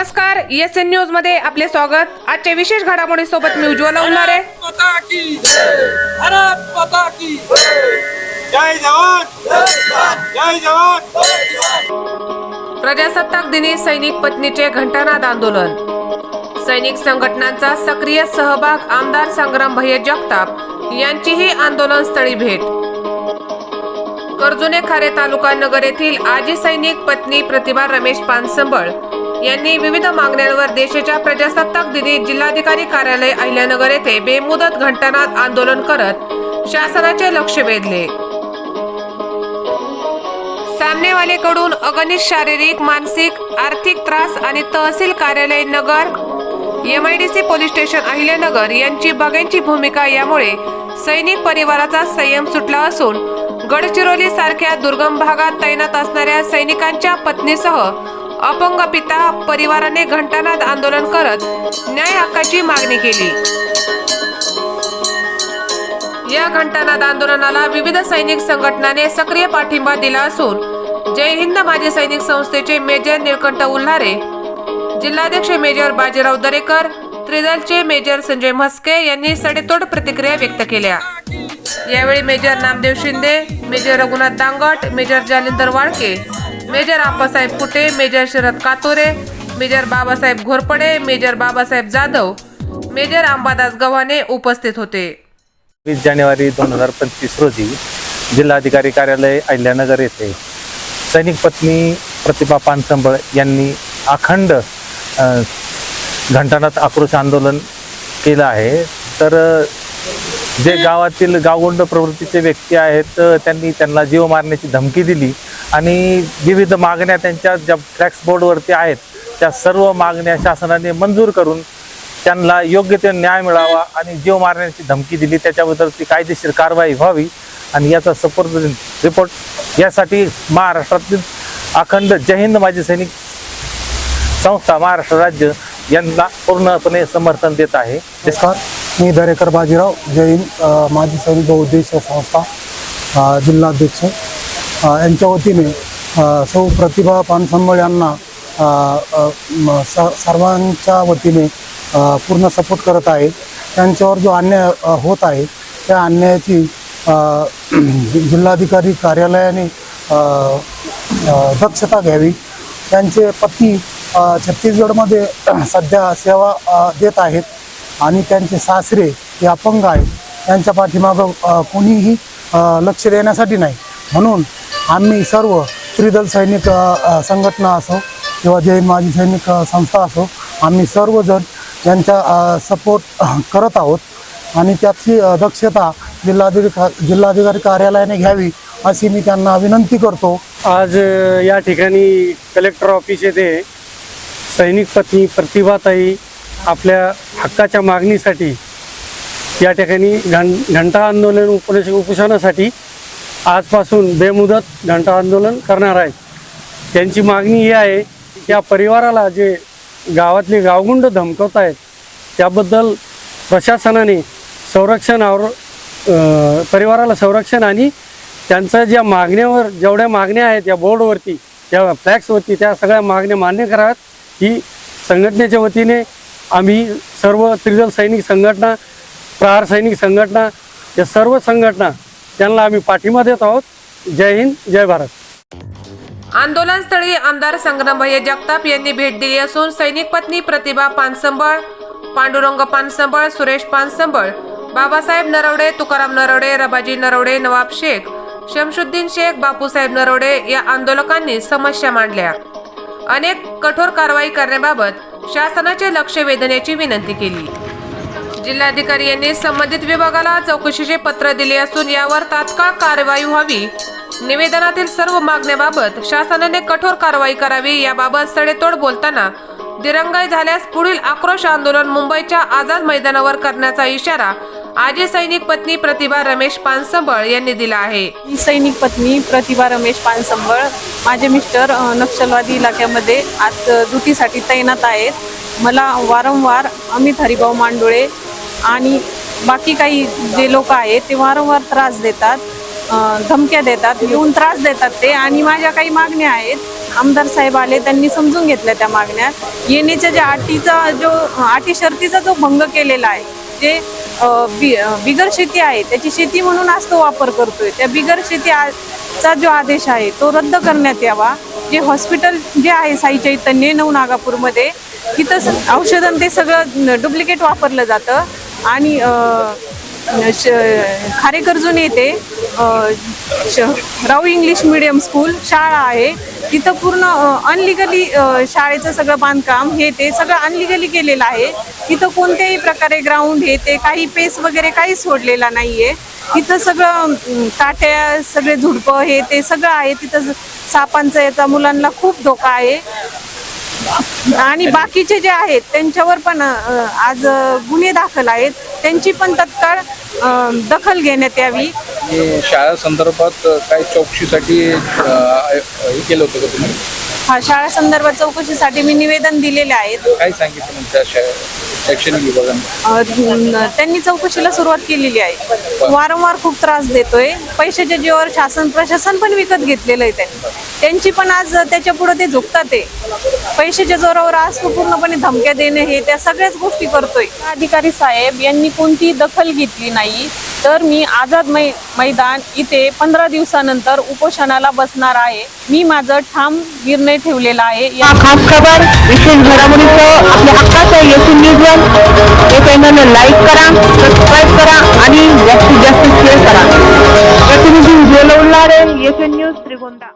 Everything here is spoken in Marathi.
नमस्कार एस एन न्यूजमध्ये आपले स्वागत. आजच्या विशेष घडामोडी सोबत मी उज्ज्वला जय. जवान. प्रजासत्ताक दिनी सैनिक पत्नीचे घंटानाद आंदोलन. सैनिक संघटनांचा सक्रिय सहभाग आमदार संग्राम भैया जगताप यांचीही आंदोलन स्थळी भेट. कर्जुने खारे तालुका नगर येथील आजी सैनिक पत्नी प्रतिभा रमेश पानसंबळ यांनी विविध मागण्यांवर देशाच्या प्रजासत्ताक दिनी जिल्हाधिकारी कार्यालय अहिल्यानगर येथे बेमुदत घंटानाद आंदोलन करत शासनाचे लक्ष वेधले. सामनेवालेकडून अगणित शारीरिक मानसिक आर्थिक त्रास आणि तहसील कार्यालय Nagar MIDC police station Ahilyanagar यांची बघ्यांची भूमिका यामुळे सैनिक परिवाराचा संयम सुटला असून गडचिरोली सारख्या दुर्गम भागात तैनात असणाऱ्या सैनिकांच्या पत्नीसह अपंग पिता परिवाराने घंटानाद आंदोलन करत न्याय हक्काची मागणी केली. या घंटानाद आंदोलनाला विविध सैनिक संघटनाने सक्रिय पाठिंबा दिला असून जय हिंद माजी सैनिक संस्थेचे मेजर निळकंठ उल्हारे जिल्हाध्यक्ष मेजर बाजीराव दरेकर त्रिदलचे मेजर संजय म्हस्के यांनी सडेतोड प्रतिक्रिया व्यक्त केल्या. यावेळी major Namdev Shinde major Raghunath Dangat major Jalinder Walke major Appasaheb Kute major Sharad Katore major Babasaheb Ghorpade major Babasaheb Jadhav major Ambadas Gavhane उपस्थित होते. वीस जानेवारी दोन हजार पंचवीस रोजी जिल्हाधिकारी कार्यालय अहिल्यानगर येथे सैनिक पत्नी प्रतिभा पानसंबळ यांनी अखंड घंटानाथ आक्रोश आंदोलन केलं आहे. तर जे गावातील गावगुंड प्रवृत्तीचे व्यक्ती आहेत त्यांनी त्यांना जीव मारण्याची धमकी दिली. आणि विविध मागण्या त्यांच्या ज्या फ्लॅक्स बोर्डवरती आहेत त्या सर्व मागण्या शासनाने मंजूर करून त्यांना योग्य ते न्याय मिळावा आणि जीव मारण्याची धमकी दिली. त्याच्याबद्दल ती कायदेशीर कारवाई व्हावी आणि याचा सपोर्ट रिपोर्ट यासाठी महाराष्ट्रातील अखंड जय हिंद माजी सैनिक संस्था महाराष्ट्र राज्य यांना पूर्णपणे समर्थन देत आहे. नमस्कार. मी दरेकर बाजीराव जय हिंद माजी सैनिक बहुउद्देशीय संस्था जिल्हाध्यक्ष. यांच्या वतीने सौ प्रतिभा पानसंबळ यांना स- सर्वांच्या वतीने पूर्ण सपोर्ट करत आहे. त्यांच्यावर जो अन्याय होत आहे त्या अन्यायाची जिल्हाधिकारी कार्यालयाने दक्षता घ्यावी. त्यांचे पती छत्तीसगडमध्ये सध्या सेवा देत आहेत आणि त्यांचे सासरे हे अपंग आहेत. त्यांच्या पाठीमागं कोणीही लक्ष देण्यासाठी नाही. म्हणून आम्ही सर्व त्रिदल सैनिक संघटना असो किंवा जे माजी सैनिक संस्था असो आम्ही सर्वजण यांचा सपोर्ट करत आहोत. आणि त्याची दक्षता जिल्हाधिकारी जिल्हाधिकारी कार्यालयाने घ्यावी अशी मी त्यांना विनंती करतो. आज या ठिकाणी कलेक्टर ऑफिस येथे सैनिक पत्नी प्रतिभाताई आपल्या हक्काच्या मागणीसाठी या ठिकाणी घं घंटा आंदोलन उपोष उपोषणासाठी आजपासून बेमुदत घंटा आंदोलन करणार आहेत त्यांची मागणी ही आहे या परिवाराला जे गावातले गावगुंड धमकवत आहेत त्याबद्दल प्रशासनाने संरक्षण आवर परिवाराला संरक्षण आणि त्यांच्या ज्या मागण्यावर जेवढ्या मागण्या आहेत या बोर्डवरती त्या फ्लॅक्सवरती त्या सगळ्या मागण्या मान्य कराव्यात. ही संघटनेच्या वतीने आम्ही सर्व त्रिदल सैनिक संघटना प्रहार सैनिक संघटना या सर्व संघटना त्यांना आम्ही पाठिंबा देत आहोत. जय हिंद जय भारत. आंदोलनस्थळी आमदार संग्रामभैया जगताप यांनी भेट दिली असून सैनिक पत्नी प्रतिभा पानसंबळ पांडुरंग पानसंबळ सुरेश पानसंबळ बाबासाहेब नरवडे तुकाराम नरवडे रबाजी नरवडे नवाब शेख शमशुद्दीन शेख बापूसाहेब नरवडे या आंदोलकांनी समस्या मांडल्या. अनेक कठोर कारवाई करण्याबाबत शासनाचे लक्ष वेधण्याची विनंती केली. जिल्हाधिकारी यांनी संबंधित विभागाला चौकशीचे पत्र दिले असून यावर तात्काळ कारवाई व्हावी. निवेदनातील सर्व मागण्याबाबत शासनाने कठोर कारवाई करावी याबाबत सडेतोड बोलताना दिरंगाई झाल्यास पुढील आक्रोश आंदोलन मुंबईच्या आझाद मैदानावर करण्याचा इशारा आजी सैनिक पत्नी प्रतिभा रमेश पानसंबळ यांनी दिला आहे. मी सैनिक पत्नी प्रतिभा रमेश पानसंबळ माझे मिस्टर अ, नक्षलवादी इलाक्यामध्ये आज अ, तैनात आहेत. मला वारंवार अमित हरिभाऊ मांडोळे आणि बाकी काही जे लोक आहेत ते वारंवार त्रास देतात धमक्या देतात येऊन त्रास देतात ते. आणि माझ्या काही मागण्या आहेत. आमदार साहेब आले त्यांनी समजून घेतल्या त्या मागण्या. येण्याच्या ज्या अटीचा जो अटी शर्तीचा जो भंग केलेला आहे जे बि बिगर शेती आहे त्याची शेती म्हणून आज तो वापर करतोय. त्या बिगर शेती चा जो आदेश आहे तो रद्द करण्यात यावा. जे हॉस्पिटल जे आहे साई चैतन्य नऊ नागापूरमध्ये तिथं औषधं ते सगळं डुप्लिकेट वापरलं जातं. आणि श खारेकर्जून येते श- राऊ इंग्लिश मिडियम स्कूल शाळा आहे तिथं पूर्ण अनलिगली शाळेचं सगळं बांधकाम हे ते सगळं अनलिगली केलेलं आहे. तिथं कोणत्याही प्रकारे ग्राउंड हे ते काही पेस वगैरे काही सोडलेला नाही आहे तिथं सगळं काट्या सगळे झुडपं हे ते सगळं आहे. तिथं सापांचा याचा मुलांना खूप धोका आहे. आणि बाकीचे जे आहेत त्यांच्यावर पण आज गुन्हे दाखल आहेत. त्यांची पण तत्काळ दखल घेण्यात यावी. शाळा संदर्भात काही चौकशीसाठी हे केलं होतं का तुम्ही? हा शाळा संदर्भात चौकशीसाठी मी निवेदन दिलेले आहेत. काय सांगितलं मग त्या शा- शैक्षणिक विभागाने? अ, न- त्यांनी चौकशीला सुरुवात केलेली आहे. वारंवार खूप त्रास देतोय. पैशाच्या जीवावर शासन प्रशासन पण विकत घेतलेलं आहे त्यांनी. त्यांची पण आज त्याच्या पुढे ते झुकतात ते पैशाच्या जोरावर आज तो पूर्णपणे धमक्या देणे हे त्या सगळ्याच गोष्टी करतोय. अधिकारी साहेब यांनी कोणतीही दखल घेतली नाही. तर मी आझाद मै मैदान इथे पंधरा दिवसानंतर उपोषणाला बसणार आहे. मी माझं ठाम निर्णय ठेवलेला आहे. या खास खबर विशेष घडामोडीचं आपल्या हक्काचं येथून न्यूजवर हे चॅनल लाईक करा सबस्क्राईब करा आणि जास्तीत जास्त शेअर करा. प्रतिनिधी उज्ज्वल उल्हारे येथून न्यूज त्रिगोंदा